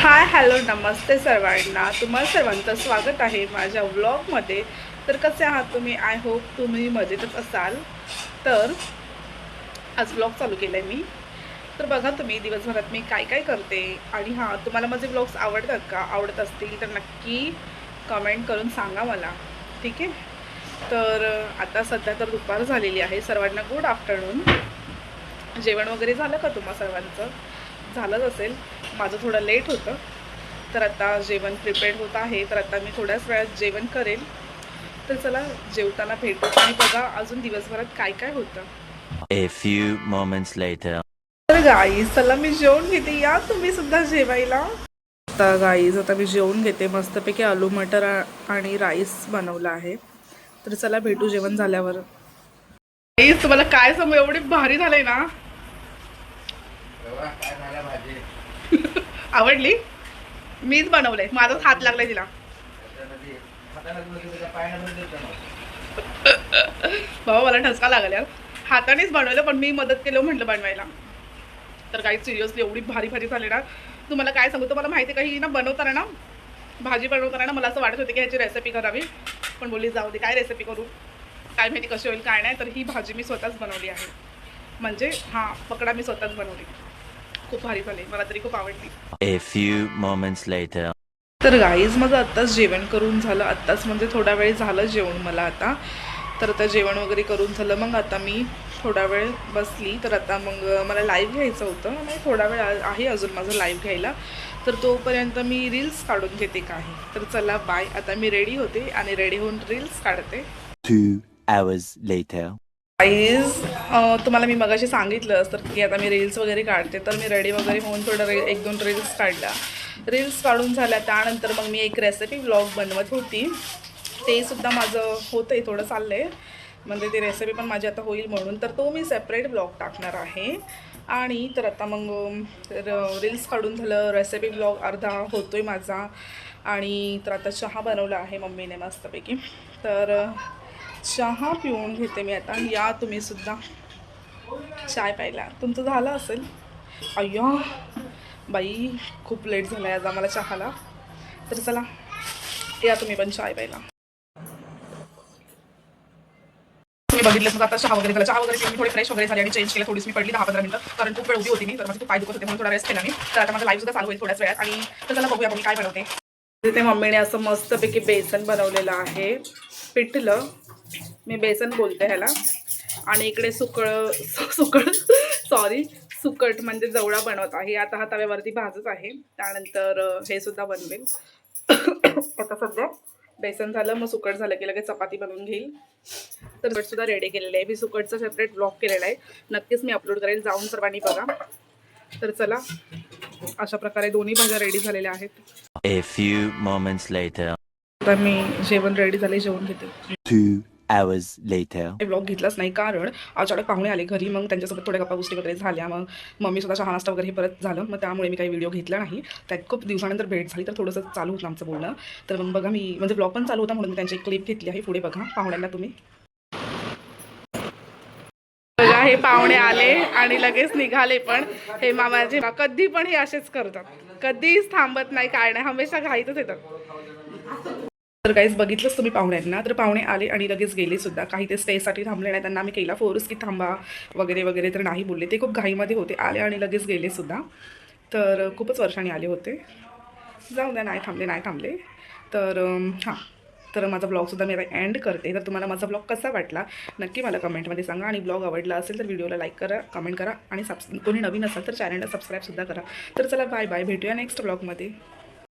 Hi hello नमस्ते सर्वांना. तुम्हाला सर्वांचं स्वागत आहे माझ्या व्लॉगमध्ये. तर कसे आहात तुम्ही? आय होप तुम्ही मजेतच असाल. तर आज व्लॉग चालू केला आहे मी. तर बघा तुम्ही दिवसभरात मी काय काय करते? आणि हां तुम्हाला माझे व्लॉग्स आवडतात का? आवडत असतील तर नक्की कमेंट करून सांगा मला. ठीक आहे? तर आता सध्या तर दुपार झालेली आहे. सर्वांना गुड आफ्टरनून जेवण वगैरे झालं का तुम्हा सर्वांचं? झालंच असेल. माझं थोडं लेट होतं. तर आता जेवण प्रिपेअर्ड होत आहे. तर आता मी थोड्याच वेळात जेवण करेल. तर चला जेवताना भेटू. आणि बघा अजून दिवसभरात काय काय होतं. A few moments later. तर गाईज चला मी जेवण घेते. या तुम्ही सुद्धा जेवायला. आता गाईज आता मी जेवण घेते. मस्तपैकी आलू मटर आणि राईस बनवला आहे. तर चला भेटू जेवण झाल्यावर. तुम्हाला काय समज एवढी भारी झालंय ना? आवडली? मीच बनवलंय. माझाच हात लागलाय तिला. बाबा मला ठसका लागला यार हातानेच बनवलं पण मी मदत केलं म्हटलं बनवायला. तर काही सिरियसली एवढी भारी भारी झाली ना. तुम्हाला काय सांगू? तुम्हाला माहिती आहे का ही ना बनवताना ना भाजी बनवताना ना मला असं वाटत होते की ह्याची रेसिपी करावी. पण बोलली जाऊ दे काय रेसिपी करू? काय माहिती कशी होईल काय नाही. तर ही भाजी मी स्वतःच बनवली आहे. म्हणजे हां पकडा मी स्वतःच बनवली. खूप भारी झाली मला तरी खूप आवडली. A few moments later. तर गाईज माझं आत्ताच जेवण करून झालं. आत्ताच म्हणजे थोडा वेळ झालं जेवण मला आता. तर आता जेवण वगैरे करून झालं. मग आता मी थोडा वेळ बसली. तर आता मग मला लाईव्ह घ्यायचं होतं. आणि थोडा वेळ आहे अजून माझं लाईव्ह घ्यायला. तर तोपर्यंत मी रील्स काढून घेते काही. तर चला बाय आता मी रेडी होते आणि रेडी होऊन रील्स काढते. Two गाईज तुम्हाला मी मगाशी सांगितलं तर की आता मी रील्स वगैरे काढते तर मी रेडी वगैरे होऊन थोडं रे एक दोन रील्स काढल्या. रील्स काढून झाल्या त्यानंतर मग मी एक रेसिपी ब्लॉग बनवत होती. ते सुद्धा माझं होतं आहे थोडं चाललं आहे म्हणजे ती रेसिपी पण माझी आता होईल म्हणून. तर तो मी सेपरेट ब्लॉग टाकणार आहे. आणि तर आता मग रील्स काढून झालं रेसिपी ब्लॉग अर्धा होतो आहे माझा. आणि तर आता चहा बनवला आहे मम्मीने मस्तपैकी. तर चहा पिऊन घेते मी आता. या तुम्ही सुद्धा. चाय प्यायला. तुमचं झालं असेल? अय्या बाई खूप लेट झाला आज आम्हाला चहाला. तर चला या तुम्ही पण चाय प्यायला. तुम्ही बघितलं मग आता चहा वगैरे झाला. चहा वगैरे मी थोडी फ्रेश वगैरे झाली आणि चेंज केलं थोडीशी मी पडली दहा पंधरा मिनिटं. कारण खूप वेळ उभी होती मी तर माझे खूप पाय दुखत होते म्हणून थोडा रेस्ट केला मी. तर आता माझा लाईव्ह सुद्धा चालू होईल थोड्याच वेळात. आणि तर चला बघूया मी काय बनवते. तिथे मम्मीने असं मस्तपैकी बेसन बनवलेलं आहे. पिठलं. मी बेसन बोलते ह्याला. आणि इकडे सुकळ सुकळ सॉरी सुकट म्हणजे जवळा बनवत आहे. आता हा तव्यावरती भाजत आहे. त्यानंतर हे सुद्धा बनवेल. आता सध्या बेसन झालं मग सुकट झालं की लगेच चपाती बनवून घेईल. तर सुकट सुद्धा रेडी केलेलं आहे. मी सुकटचं सेपरेट ब्लॉग केलेला आहे. नक्कीच मी अपलोड करेल. जाऊन सर्वांनी बघा. तर चला अशा प्रकारे दोन्ही भाज्या रेडी झालेल्या आहेत. आता मी जेवण रेडी झाले जेवण घेते. Two hours later. ब्लॉग घेतलाच नाही कारण अचानक पाहुणे आले घरी मग त्यांच्यासोबत थोड्या गप्पा गोष्टी वगैरे झाल्या मग मम्मी स्वतः चहा नाश्ता वगैरे हे परत झालं मग त्यामुळे मी काही व्हिडिओ घेतला नाही. त्यात खूप दिवसानंतर भेट झाली तर थोडंसं चालू होतं आमचं बोलणं. तर मग बघा मी म्हणजे ब्लॉग पण चालू होता म्हणून मी त्यांची एक क्लिप घेतली आहे पुढे बघा पाहुण्यांना तुम्ही. बघा हे पाहुणे आले आणि लगेच निघाले पण. हे मामाचे कधी पण हे असेच करतात. कधीच थांबत नाही काय नाही हमेशा घाईतच येतात. तर काहीच बघितलंच तुम्ही पाहुण्यांना. तर पाहुणे आले आणि लगेच गेले सुद्धा. काही ते स्टेसाठी थांबले नाही त्यांना आम्ही केला फोर्स की थांबा वगैरे वगैरे तर नाही बोलले. ते खूप घाईमध्ये होते. आले आणि लगेच गेले सुद्धा. तर खूपच वर्षांनी आले होते. जाऊ द्या नाही थांबले नाही थांबले. तर हां. तर माझा ब्लॉगसुद्धा मी आता एंड करते. तर तुम्हाला माझा ब्लॉग कसा वाटला नक्की मला कमेंटमध्ये सांगा. आणि ब्लॉग आवडला असेल तर व्हिडिओला लाईक करा कमेंट करा. आणि सबस् कोणी नवीन असेल तर चॅनलला सबस्क्राईबसुद्धा करा. तर चला बाय बाय भेटूया नेक्स्ट ब्लॉगमध्ये